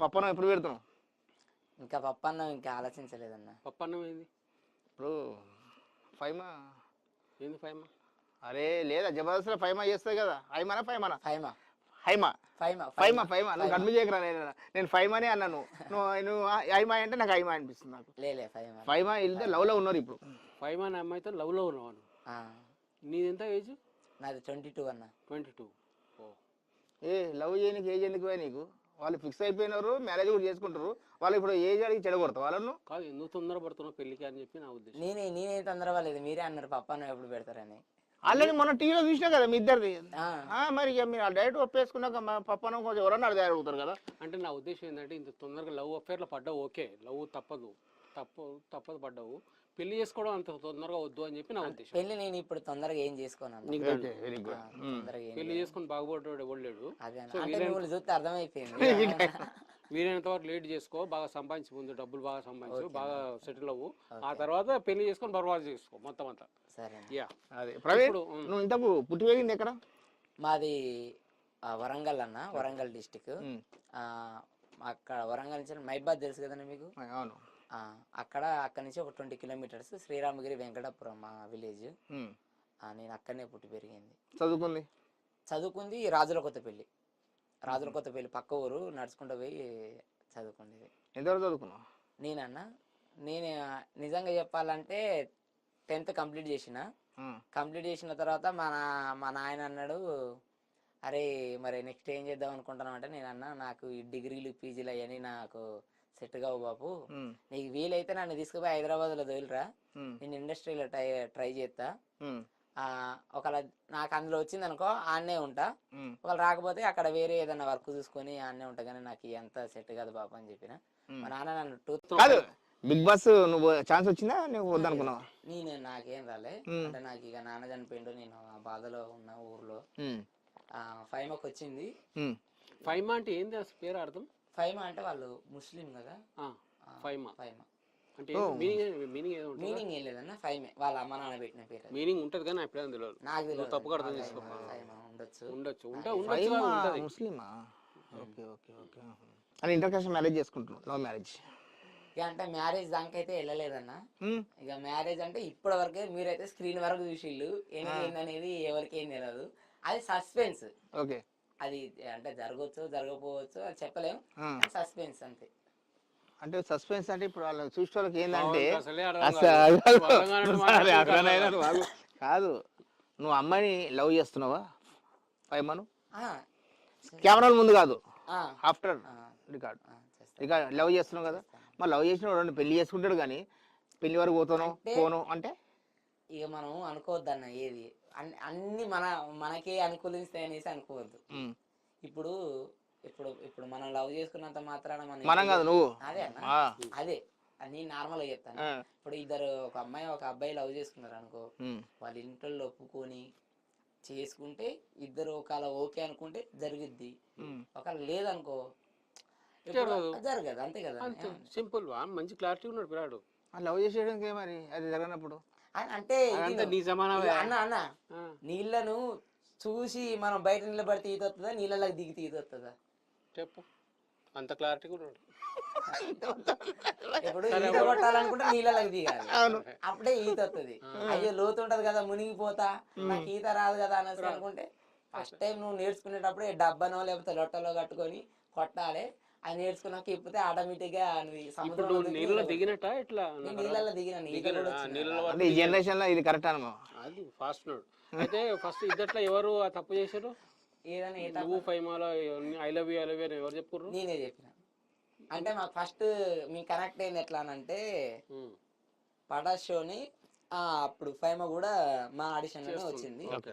పప్పనం ఎప్పుడు పెడుతున్నావు ఇంకా పప్పన్నం ఇంకా ఆలోచించలేదన్న. పప్పు అన్నం ఏంది? ఇప్పుడు ఫైమా? ఏంది ఫైవ్ అరే లేదా జబర్దస్త్లో ఫైమా చేస్తుంది కదా. హైమానా ఫైమానా? ఫైమా. హైమా ఫైమా ఫైమా. ఫైమా నువ్వు కన్ఫ్యూజ్ చేయకరా నేను నేను ఫైమానే అన్నాను. నువ్వు నువ్వు హైమా అంటే నాకు హైమా అనిపిస్తుంది నాకు. లేలే ఫైమా. ఫైమా వెళ్తే లవ్లో ఉన్నారు ఇప్పుడు. ఫైవ్ అనే అమ్మాయితో లవ్లో ఉన్నావు నువ్వు. ఆ, నీది ఎంత ఏజ్? నాది ట్వంటీ టూ అన్న. Twenty two. ఓ. ఏ లవ్ చేయనికి ఏజ్ ఎందుకు పోయి నీకు? వాళ్ళు ఫిక్స్ అయిపోయినారు మ్యారేజ్ కూడా చేసుకుంటారు. వాళ్ళు ఇప్పుడు ఏజ్ అడిగి చెడగొడతావు వాళ్ళను కాదు ఎందుకు తొందర పడుతున్నావు పెళ్ళికి అని చెప్పి నా ఉద్దేశం. నేనే నేనే తొందర వాళ్ళేది మీరే అన్నారు పప్పన్నం ఎప్పుడు పెడతారని. ఆల్రెడీ మొన్న టీవీలో చూసినా కదా మీ ఇద్దరిది. ఆ, ఆ, మరి ఇక మీరు డైరెక్ట్ ఒప్పేసుకున్నాక మా పప్పనం కొంచెం ఎవరన్నా అడుగుతారు కదా. అంటే నా ఉద్దేశం ఏంటంటే ఇంత తొందరగా లవ్ అఫేర్లో పడ్డావు ఓకే లవ్ తప్పదు. తప్పు తప్పదు పడ్డావు. పెళ్ళి చేసుకోవడం అంత తొందరగా వద్దు అని చెప్పి నా ఉద్దేశం. పెళ్ళి నేను ఇప్పుడు తొందరగా ఏం చేసుకోను అన్న. నీకు ఓకే వెరీ ఆ, గుడ్ తొందరగా ఏం పెళ్ళి చేసుకుని బాగుపడ్డాడు ఎవడు లేడు. అదే అన్న. సో అంటే వీలైన- మిమ్మల్ని చూస్తే అర్థమైపోయింది. వీలైనంత వరకు లేట్ చేసుకో బాగా సంపాదించి ముందు డబ్బులు బాగా సంపాదించు బాగా సెటిల్ అవ్వు. ఆ తర్వాత పెళ్ళి చేసుకొని బర్బాద్ చేసుకో మొత్తం అంతా. సరే అన్న. యా అదే. ప్రవీణ్ ఇప్పుడు, ఉమ్. నువ్వు ఇంతకు పుట్టి పెరిగింది ఎక్కడ? మాది ఆ, వరంగల్ అన్న వరంగల్ డిస్టిక్. అక్కడ వరంగల్ నుంచి మైబాద్ తెలుసు కదండి మీకు? అవును. అక్కడ అక్కడ నుంచి ఒక ట్వంటీ కిలోమీటర్స్ శ్రీరామగిరి వెంకటాపురం మా విలేజ్. నేను అక్కడనే పుట్టి పెరిగింది. చదువుకుంది? చదువుకుంది రాజుల కొత్తపల్లి రాజుల కొత్తపల్లి పక్క ఊరు నడుచుకుంటూ పోయి చదువుకుండేది. ఎంతవరకు చదువుకున్నావు? నేనన్నా? నేను నిజంగా చెప్పాలంటే టెన్త్ కంప్లీట్ చేసిన. కంప్లీట్ చేసిన తర్వాత మా నా మా నాయన అన్నాడు అరే మరి నెక్స్ట్ ఏం చేద్దాం అనుకుంటున్నావు? అంటే నేను అన్నా నాకు ఈ డిగ్రీలు పీజీలు అవన్నీ నాకు సెట్ కావు బాబు. ఉమ్, నీకు వీలైతే నన్ను తీసుకుపోయి హైదరాబాద్లో తోలిరా. ఉమ్, నేను ఇండస్ట్రీలో ట్రై ట్రై చేస్తా. ఒకవేళ నాకు అందులో వచ్చింది అనుకో ఆడనే ఉంటా ఒకవేళ రాకపోతే అక్కడ వేరే ఏదైనా వర్క్ చూసుకొని ఆడనే ఉంటా కానీ నాకు ఎంత సెట్ కాదు బాబు అని చెప్పిన. మా నాన్న నన్ను టూ కాదు బిగ్ బాస్ నువ్వు ఛాన్స్ వచ్చిందా? నువ్వు వద్దనుకున్నావా? నేను నాకేం రాలే. అంటే నాకు ఇక నాన్న చనిపోయిండు నేను ఆ బాధలో ఉన్న ఊర్లో. ఫైవ్ మాకు వచ్చింది ఫైమా అంటే ఏంది? అసలు పేరు అర్థం ఫైవ్ అంటే వాళ్ళు ముస్లిం కదా? ఆ, ఫైమా. ఫైవ్ అంటే మీనింగ్ మీనింగ్ ఏదో మీనింగ్ ఏం లేదన్న ఫైవ్ వాళ్ళ అమ్మ నాన్న పెట్టిన పేరు. మీనింగ్ ఉంటుంది కానీ ఎప్పుడైనా తెలియదు నాకు తెలియదు తప్పుగా అర్థం చేసుకో. ఉండొచ్చు. ఉండొచ్చు. ఉంటే ఉండొచ్చు ఫైమా ముస్లిమా? Okay okay okay. అని ఇంటర్ కాస్ట్ మ్యారేజ్ చేసుకుంటున్నావు లవ్ మ్యారేజ్. ఇక అంటే మ్యారేజ్ దానికైతే వెళ్ళలేదన్న. ఇక మ్యారేజ్ అంటే ఇప్పటి వరకే మీరైతే స్క్రీన్ వరకు చూసిళ్ళు ఏంటి ఏందనేది ఎవరికి ఏం తెలియదు అది సస్పెన్స్. ఓకే. అది అంటే జరగవచ్చు జరగకపోవచ్చు అది చెప్పలేం. సస్పెన్స్ అంతే. అంటే సస్పెన్స్ అంటే ఇప్పుడు వాళ్ళు చూసే వాళ్ళకి ఏంటంటే కాదు. నువ్వు అమ్మాయిని లవ్ చేస్తున్నావా? ఫైమను ఆ, కెమెరాల ముందు కాదు. ఆ, ఆఫ్టర్ రికార్డ్. రికార్డ్ లవ్ చేస్తున్నావు కదా? మరి లవ్ చేసిన వాడు పెళ్ళి చేసుకుంటాడు కానీ పెళ్ళి వరకు పోతాను పోను అంటే? ఇక మనం అనుకోవద్దన్న ఏది. అన్ని- మన మనకే అనుకూలిస్తాయి అనేసి అనుకోవద్దు. ఇప్పుడు ఇప్పుడు ఇప్పుడు మనం లవ్ చేసుకున్నంత మాత్రాన మనం కాదు నువ్వు. అదే అన్న. ఆ, అదే. నేను నార్మల్గా చెప్తాను. ఇప్పుడు ఇద్దరు ఒక అమ్మాయి ఒక అబ్బాయి లవ్ చేసుకున్నారు అనుకో వాళ్ళ ఇంట్లో ఒప్పుకొని చేసుకుంటే ఇద్దరు ఒకవేళ ఓకే అనుకుంటే జరుగుద్ది. ఒకవేళ లేదనుకో జరగదు. అంతే కదా. అంతే. సింపుల్ మంచి క్లారిటీ ఉన్నాడు పిల్లాడు. ఆ లవ్ చేసేయడానికి మరి? అది జరగనప్పుడు. అన్- అంటే అన్న అన్న. ఆ. నీళ్ళను చూసి మనం బయట నిలబడితే ఈత వస్తుందా నీళ్ళలోకి దిగితే ఈత వస్తుందా చెప్పు. అంత క్లారిటీ కూడా ఇప్పుడు ఈత కొట్టాలనుకుంటే నీళ్ళలోకి దిగాలి. అప్పుడే ఈత వస్తుంది అయ్యో లోతు ఉంటది కదా మునిగిపోతా. నాకు ఈత రాదు కదా అనేసి అనుకుంటే ఫస్ట్ టైం నువ్వు నేర్చుకునేటప్పుడు డబ్బనో లేకపోతే లొట్టలో కట్టుకొని కొట్టాలి. అది నేర్చుకున్నాక ఇప్పితే ఆటోమేటిక్గా ఇప్పుడు నువ్వు నీళ్ళలో దిగినట్టా ఇట్లా. నేను నీళ్ళలో దిగిన కూడా వచ్చింది. నీళ్ళలో అంటే ఈ జనరేషన్లో ఇది కరెక్ట్ అనమా అది ఫాస్ట్ ఉన్నాడు అయితే ఫస్ట్ ఇద్దట్లో ఎవరు ఆ తప్పు చేశారు? ఏదైనా నువ్వు ఫైమాలో I love you I love you అని ఎవరు చెప్పుర్రు? నేనే చెప్పిన. అంటే మాకు ఫస్ట్ మీ కనెక్ట్ అయింది ఎట్లా అంటే ఉమ్. పటాస్ షోని ఆ, అప్పుడు ఫైమ కూడా మా ఆడిషన్లోనే వచ్చింది. ఓకే.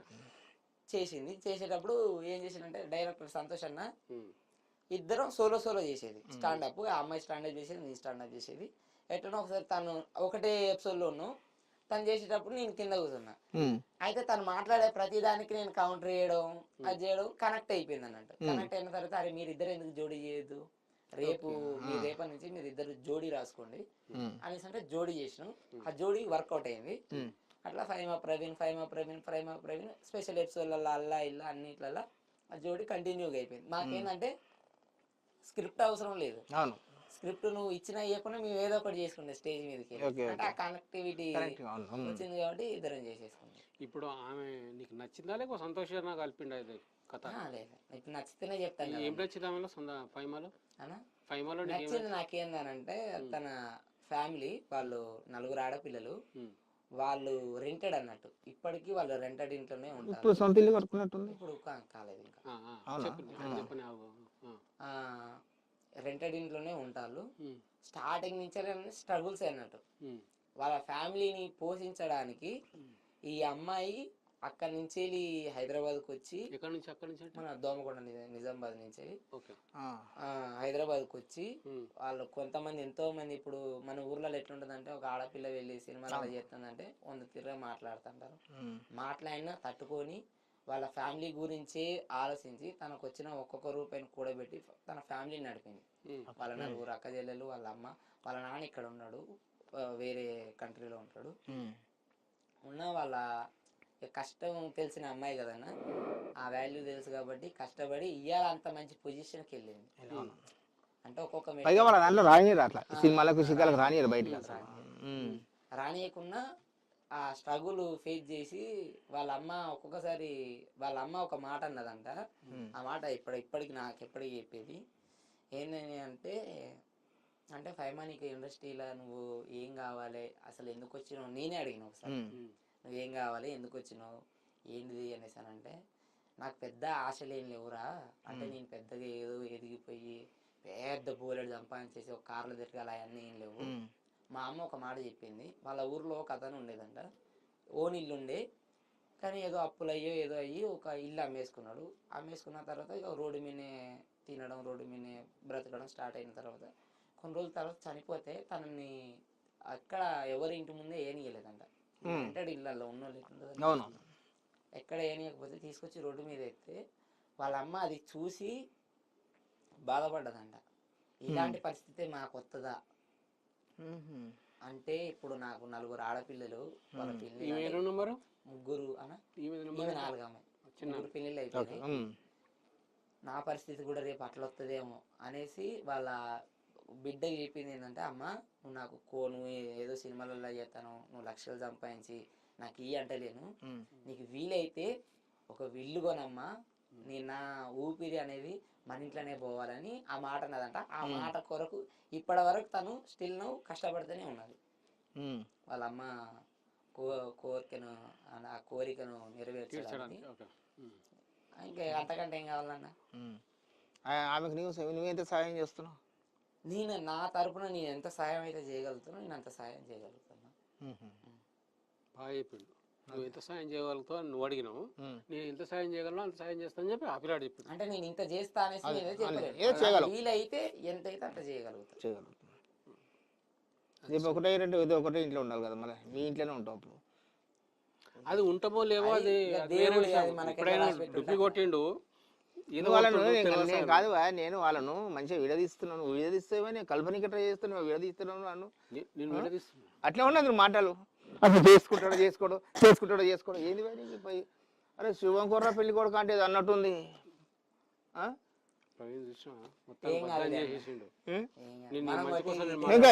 చేసింది. చేసేటప్పుడు ఏం చేసిందంటే డైరెక్టర్ సంతోష్ అన్న ఉమ్. ఇద్దరం సోలో సోలో చేసేది. స్టాండప్ ఆ అమ్మాయి స్టాండప్ చేసేది నేను స్టాండప్ చేసేది. ఎట్లనో ఒకసారి తను ఒకటే ఎపిసోడ్లో ఉన్నాం తను చేసేటప్పుడు నేను కింద కూర్చున్నా. అయితే తను మాట్లాడే ప్రతి దానికి నేను కౌంటర్ చేయడం అది చేయడం కనెక్ట్ అయిపోయింది అన్నట్టు. కనెక్ట్ అయిన తర్వాత అరే మీరు ఇద్దరు ఎందుకు జోడీ చేయొద్దు? రేపు మీ రేపటి నుంచి మీరు ఇద్దరు జోడీ రాసుకోండి. అనేసి అంటే జోడీ చేసినాం. ఆ జోడీ వర్కౌట్ అయింది. అట్లా ఫైమా ప్రవీణ్ ఫైమా ప్రవీణ్ ఫైమా ప్రవీణ్ స్పెషల్ ఎపిసోడ్లలో అల్లా ఇల్లా అన్నిట్లలో ఆ జోడీ కంటిన్యూగా అయిపోయింది. మాకేంటంటే స్క్రిప్ట్ అవసరం లేదు. అవును. స్క్రిప్ట్ నువ్వు ఇచ్చినా ఇవ్వకుండా మేము ఏదో ఒకటి చేసుకుంటాం స్టేజ్ మీదకి అంటే ఆ కనెక్టివిటీ కరెక్ట్ అవును ఉమ్. వచ్చింది కాబట్టి ఇద్దరం చేసేసుకుంటాం. ఇప్పుడు ఆమె నీకు నచ్చిందా లేక సంతోషంగా కలిపిండా ఇది కథ? లేదు ఇప్పుడు నచ్చితేనే చెప్తాను ఏం నచ్చింది ఆమెలో సొంత ఫైమాలో? ఫైమాలో నచ్చింది నాకేందనంటే తన ఫ్యామిలీ వాళ్ళు నలుగురు ఆడపిల్లలు. వాళ్ళు రెంటెడ్ అన్నట్టు. ఇప్పటికీ వాళ్ళు రెంటెడ్ ఇంట్లోనే ఉంటారు. ఇప్పుడు సొంత ఇల్లు కట్టుకున్నట్టుంది. ఇప్పుడు కాలేదు ఇంకా. రెంటెడ్ ఇంట్లోనే ఉంటారు స్టార్టింగ్ నుంచే స్ట్రగుల్స్ అన్నట్టు వాళ్ళ ఫ్యామిలీని పోషించడానికి ఈ అమ్మాయి అక్కడి నుంచి వెళ్ళి హైదరాబాద్కి వచ్చి ఎక్కడి నుంచి అక్కడి నుంచి మన దోమకొండ నిజా- నిజామాబాద్ నుంచి హైదరాబాద్కి వచ్చి వాళ్ళు కొంతమంది ఎంతో మంది ఇప్పుడు మన ఊర్లలో ఎట్లుంటుందంటే ఒక ఆడపిల్ల వెళ్ళి సినిమాలో చేస్తుందంటే వంద తిరగ మాట్లాడుతుంటారు. మాట్లాడినా తట్టుకొని వాళ్ళ ఫ్యామిలీ గురించి ఆలోచించి తనకు వచ్చిన ఒక్కొక్క రూపాయిని కూడబెట్టి తన ఫ్యామిలీని నడిపింది. వాళ్ళ నలుగురు అక్క చెల్లెలు వాళ్ళ అమ్మ వాళ్ళ నాన్న ఇక్కడ ఉన్నాడు వేరే కంట్రీలో ఉంటాడు. ఉన్న వాళ్ళ కష్టం తెలిసిన అమ్మాయి కదన్న ఆ వాల్యూ తెలుసు కాబట్టి కష్టపడి ఇవాళ అంత మంచి పొజిషన్కి వెళ్ళింది. అంటే ఒక్కొక్క దాంట్లో రానియరు అట్లా. సినిమాలకు సినిమాలకు రానియరు బయటకు. ఆ స్ట్రగుల్ ఫేస్ చేసి వాళ్ళ అమ్మ ఒక్కొక్కసారి వాళ్ళ అమ్మ ఒక మాట అన్నదంట. ఆ మాట ఇప్పుడు ఇప్పటికి నాకు ఎప్పటికి చెప్పేది. ఏంటని అంటే అంటే నీకు ఇండస్ట్రీలో నువ్వు ఏం కావాలి? అసలు ఎందుకు వచ్చినావు? నేనే అడిగిన ఒకసారి. నువ్వేం కావాలి? ఎందుకు వచ్చినావు? ఏంటిది అనేసి అని అంటే నాకు పెద్ద ఆశలు ఏం లేవురా. అంటే నేను పెద్దగా ఏదో ఎదిగిపోయి పెద్ద బోలెడు సంపాదించేసి ఒక కార్లు తిరగాలి అవన్నీ ఏం లేవు. మా అమ్మ ఒక మాట చెప్పింది. వాళ్ళ ఊర్లో ఒక అతను ఉండేదంట. ఓన్ ఇల్లు ఉండే. కానీ ఏదో అప్పులు అయ్యో ఏదో అయ్యి ఒక ఇల్లు అమ్మేసుకున్నాడు. అమ్మేసుకున్న తర్వాత ఇక రోడ్డు మీదనే తినడం రోడ్డు మీదనే బ్రతకడం స్టార్ట్ అయిన తర్వాత కొన్ని రోజుల తర్వాత చనిపోతే తనని అక్కడ ఎవరి ఇంటి ముందే ఏనియలేదంట. రెంటెడ్ ఇళ్ళల్లో ఉన్న వాళ్ళు ఎక్కడ ఏనియకపోతే తీసుకొచ్చి రోడ్డు మీద ఎత్తే వాళ్ళ అమ్మ అది చూసి బాధపడ్డదంట. ఇలాంటి పరిస్థితి మాకు వస్తుందా. అంటే ఇప్పుడు నాకు నలుగురు ఆడపిల్లలు వాళ్ళ ముగ్గురు అన్న నాలుగు ఆమె. ముగ్గురు ఉమ్. నా పరిస్థితి కూడా రేపు అట్లా వస్తుందేమో అనేసి వాళ్ళ బిడ్డకి చెప్పింది ఏంటంటే అమ్మ నువ్వు నాకు కో నువ్వు ఏదో సినిమాలలో చేస్తాను నువ్వు లక్షలు సంపాదించి నాకు ఇయ్యి అంటలేను. నీకు వీలైతే ఒక విల్లు కొనమ్మా నీ నా ఊపిరి అనేది మన ఇంట్లోనే పోవాలని ఆ మాట అన్నదంట. ఆ మాట కొరకు ఇప్పటి వరకు తను స్టిల్ నువ్వు కష్టపడుతూనే ఉన్నది. వాళ్ళ అమ్మ కో కోరికను ఆ కోరికను నెరవేర్చడానికి. ఇంకా అంతకంటే ఏం కావాలన్నా? ఆమెకు నువ్వు నువ్వెంత సాయం చేస్తున్నావు? నేను నా తరపున నేను ఎంత సాయం అయితే చేయగలుగుతానో నేను అంత సాయం చేయగలుగుతాను ఉమ్. బాగా నువ్వు ఎంత సాయం చేయగలుగుతావు అని నువ్వు అడిగినావు. నేను ఎంత సాయం చేయగలను అంత సాయం చేస్తానని చెప్పి ఆ పిల్లాడు చెప్పిండు. అంటే నేను ఇంత చేస్తా అనేసి నేనే ఏదో వీలైతే ఎంతైతే అంత చేయగలుగుతాను రేపు ఒకటే రెండు ఇది ఒకటే ఇంట్లో ఉండాలి కదా మళ్ళీ. మీ ఇంట్లోనే ఉంటావు అప్పుడు. అది ఉంటామో లేవో అది ఎప్పుడైనా ఉంటాడు. కొట్టిండు ఏదో నేను-. కాదు నేను వాళ్ళను మంచిగా విడదీస్తున్నాను. విడదీస్తావా నేను కల్పనకి ట్రై చేస్తున్నావు విడదీస్తున్నాను నన్ను అట్లా ఉన్నది మాటలు. అసలు చేసుకుంటాడో చేసుకోడు చేసుకుంటాడో చేసుకోడు ఏంది వాడి నీకు పోయి అరే శివం కుర్ర పెళ్ళి కొడుకు అంటే ఇది అన్నట్టుంది ఆ? ప్రవీణ్ చూసినా మొత్తం. చేసేసిండు. నిన్ను మంచి కోసం నేను ఇంకా